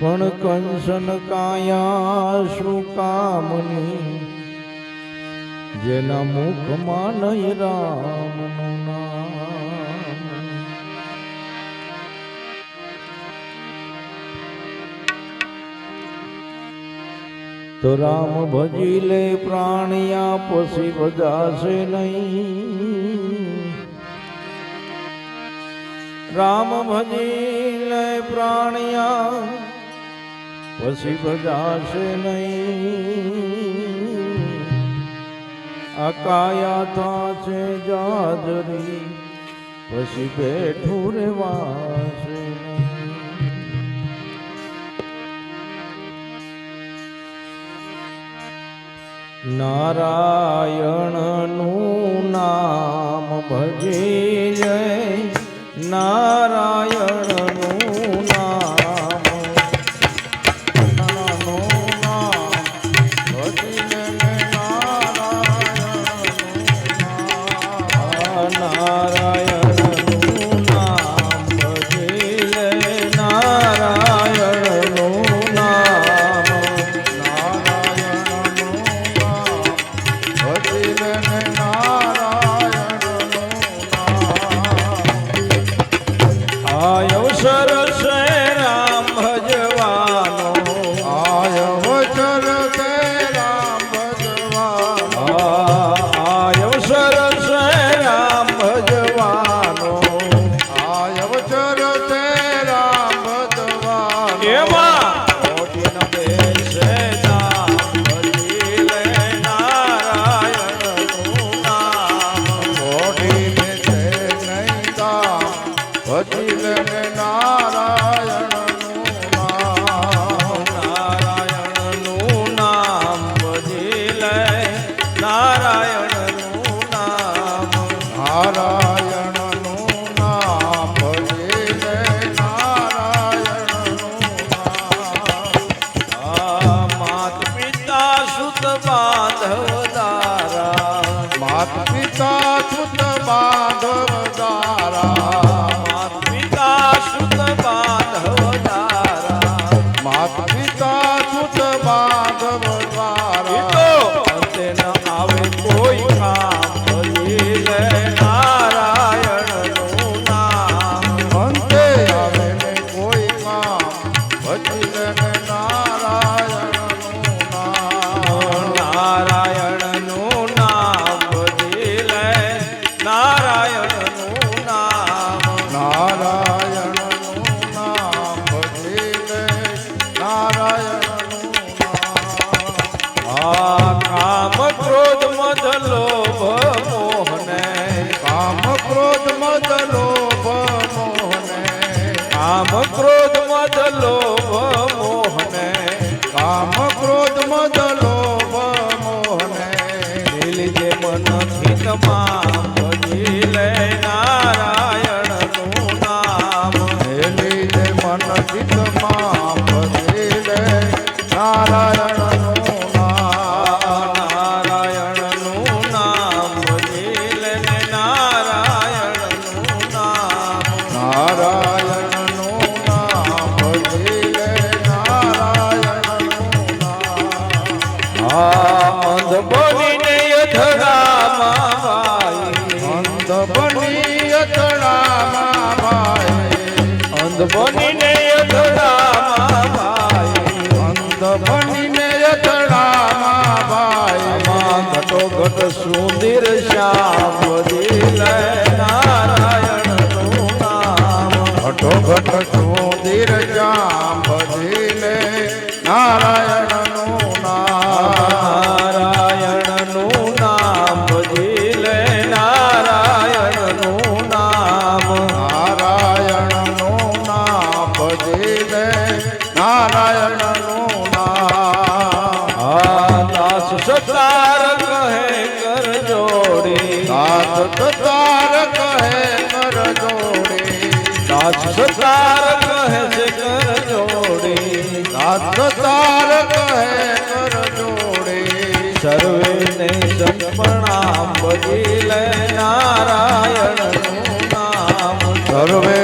પણ કંસન કાયા શું કામની? જેના મુખમાં નહીં રામનું તો રામ ભજી લે પ્રાણિયા પછી બજાશે નહીં રામ ભજી લે પ્રાણિયા પછી બજાશે નહીં આ કાયા થાશે જાજરી પછી બેઠું રેવાશે નારાયણનું નામ ભજે જય. નારાયણનું નામ નાનું નામ. ભજી જય નારાયણનું માત પિતા સુત બાંધવ દારા. માત પિતા સુત બાંધવ દારા. માત પિતા સુત બાંધવ the one નારાયણનું દાસ સતાર કહે કર જોડી દાસ સતાર કહે કર જોડી દાસ સતાર કહે છે કર જોડી દાસ સતાર કહે કર જોડી સર્વેને સમર્પણામ ભજી લે નારાયણનું નામ. સર્વે